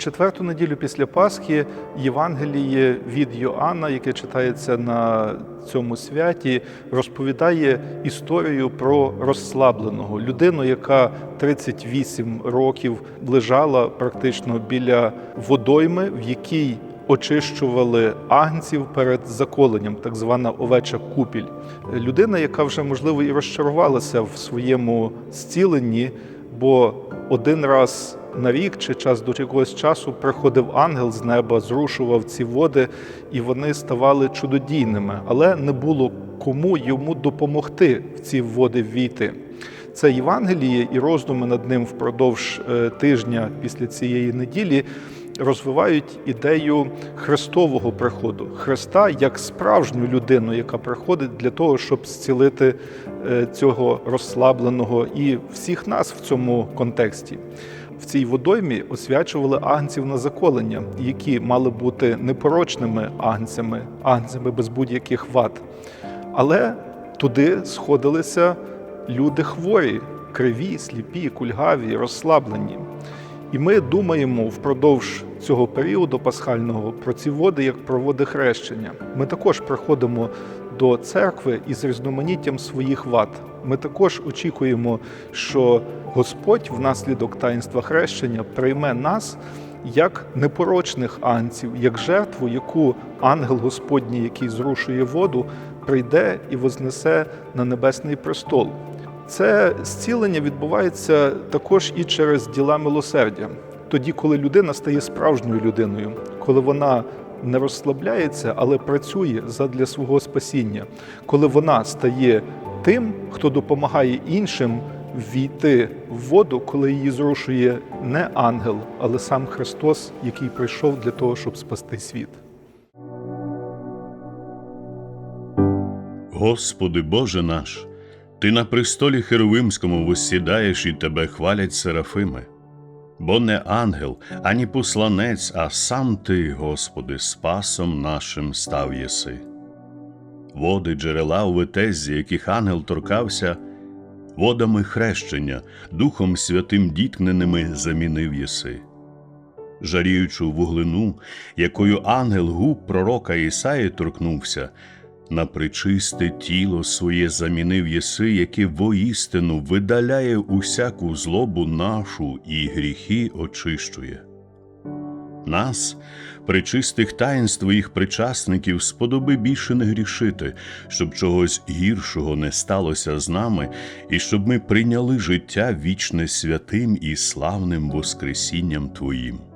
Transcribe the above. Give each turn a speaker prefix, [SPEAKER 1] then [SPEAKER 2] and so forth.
[SPEAKER 1] четверту неділю після Пасхи Євангеліє від Йоанна, яке читається на цьому святі, розповідає історію про розслабленого людину, яка 38 років лежала практично біля водойми, в якій очищували агнців перед заколенням, так звана овеча купіль. Людина, яка вже можливо і розчарувалася в своєму зціленні, бо один раз на рік чи час до якогось часу приходив ангел з неба, зрушував ці води, і вони ставали чудодійними, але не було кому йому допомогти в ці води війти. Це Євангеліє і роздуми над ним впродовж е, тижня після цієї неділі розвивають ідею Христового приходу, Христа як справжню людину, яка приходить для того, щоб зцілити е, цього розслабленого і всіх нас в цьому контексті. В цій водоймі освячували агнців на заколення, які мали бути непорочними агнцями, агнцями без будь-яких вад. Але туди сходилися люди хворі, криві, сліпі, кульгаві, розслаблені. І ми думаємо впродовж цього періоду пасхального про ці води як про води хрещення. Ми також приходимо до церкви із різноманіттям своїх вад. Ми також очікуємо, що Господь внаслідок таїнства хрещення прийме нас як непорочних анців, як жертву, яку ангел Господній, який зрушує воду, прийде і вознесе на небесний престол. Це зцілення відбувається також і через діла милосердя. Тоді, коли людина стає справжньою людиною, коли вона не розслабляється, але працює задля свого спасіння, коли вона стає тим, хто допомагає іншим війти в воду, коли її зрушує не ангел, але сам Христос, який прийшов для того, щоб спасти світ.
[SPEAKER 2] Господи Боже наш, Ти на престолі Херовимському воссідаєш і тебе хвалять серафими. Бо не ангел, ані посланець, а сам Ти, Господи, спасом нашим став єси. Води джерела у витезі, яких ангел торкався, водами хрещення, Духом Святим діткненими замінив єси. Жаріючу вуглину, якою ангел губ пророка Ісаї торкнувся, на причисте тіло своє замінив єси, яке воістину видаляє усяку злобу нашу і гріхи очищує. Нас, причистих таїнств твоїх причасників, сподоби більше не грішити, щоб чогось гіршого не сталося з нами, і щоб ми прийняли життя вічне святим і славним Воскресінням Твоїм.